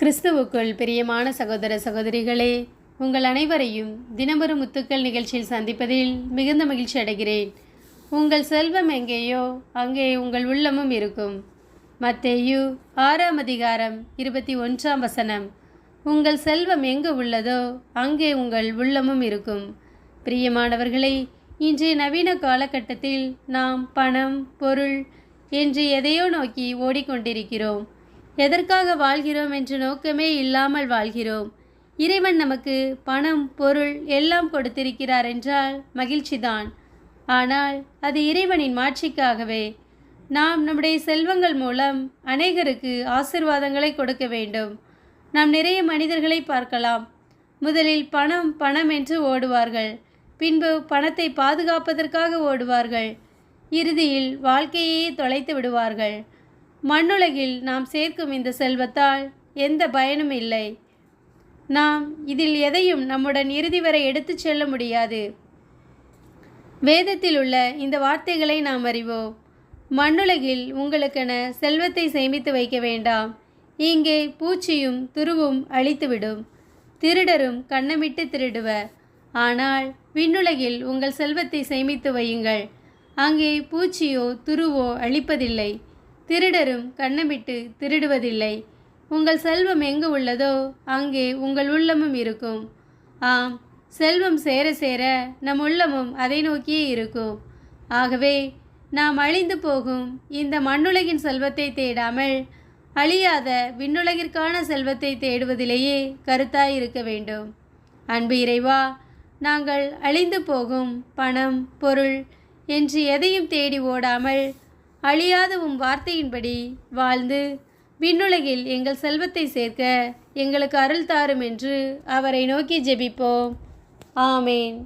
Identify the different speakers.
Speaker 1: கிறிஸ்துவுக்குள் பிரியமான சகோதர சகோதரிகளே உங்கள் அனைவரையும் தினமொரு முத்துக்கள் நிகழ்ச்சியில் சந்திப்பதில் மிகுந்த மகிழ்ச்சி அடைகிறேன். உங்கள் செல்வம் எங்கேயோ அங்கே உங்கள் உள்ளமும் இருக்கும். மத்தேயு ஆறாம் அதிகாரம் இருபத்தி ஒன்றாம் வசனம். உங்கள் செல்வம் எங்கு உள்ளதோ அங்கே உங்கள் உள்ளமும் இருக்கும். பிரியமானவர்களே இன்றைய நவீன காலகட்டத்தில் நாம் பணம் பொருள் என்று எதையோ நோக்கி ஓடிக்கொண்டிருக்கிறோம். எதற்காக வாழ்கிறோம் என்ற நோக்கமே இல்லாமல் வாழ்கிறோம். இறைவன் நமக்கு பணம் பொருள் எல்லாம் கொடுத்திருக்கிறார் என்றால் மகிழ்ச்சிதான். ஆனால் அது இறைவனின் மாட்சிக்காகவே. நாம் நம்முடைய செல்வங்கள் மூலம் அநேகருக்கு ஆசிர்வாதங்களை கொடுக்க வேண்டும். நாம் நிறைய மனிதர்களை பார்க்கலாம். முதலில் பணம் பணம் என்று ஓடுவார்கள். பின்பு பணத்தை பாதுகாப்பதற்காக ஓடுவார்கள். இறுதியில் வாழ்க்கையே தொலைத்து விடுவார்கள். மண்ணுலகில் நாம் சேர்க்கும் இந்த செல்வத்தால் எந்த பயனும் இல்லை. நாம் இதில் எதையும் நம்முடன் இறுதி வரை எடுத்துச் செல்ல முடியாது. வேதத்தில் உள்ள இந்த வார்த்தைகளை நாம் அறிவோம். மண்ணுலகில் உங்களுக்கென செல்வத்தை சேமித்து வைக்க வேண்டாம். இங்கே பூச்சியும் துருவும் அழித்துவிடும். திருடரும் கண்ணமிட்டு திருடுவர். ஆனால் விண்ணுலகில் உங்கள் செல்வத்தை சேமித்து வையுங்கள். அங்கே பூச்சியோ துருவோ அழிப்பதில்லை. திருடரும் கண்ணமிட்டு திருடுவதில்லை. உங்கள் செல்வம் எங்கு உள்ளதோ அங்கே உங்கள் உள்ளமும் இருக்கும். ஆம் செல்வம் சேர சேர நம் உள்ளமும் அதை நோக்கியே இருக்கும். ஆகவே நாம் அழிந்து போகும் இந்த மண்ணுலகின் செல்வத்தை தேடாமல் அழியாத விண்ணுலகிற்கான செல்வத்தை தேடுவதிலேயே கருத்தாய் இருக்க வேண்டும். அன்பு இறைவா நாங்கள் அழிந்து போகும் பணம் பொருள் என்று எதையும் தேடி ஓடாமல் அழியாத உம் வார்த்தையின்படி வாழ்ந்து விண்ணுலகில் எங்கள் செல்வத்தை சேர்க்க எங்களுக்கு அருள் தாரும் என்று அவரை நோக்கி ஜெபிப்போம். ஆமேன்.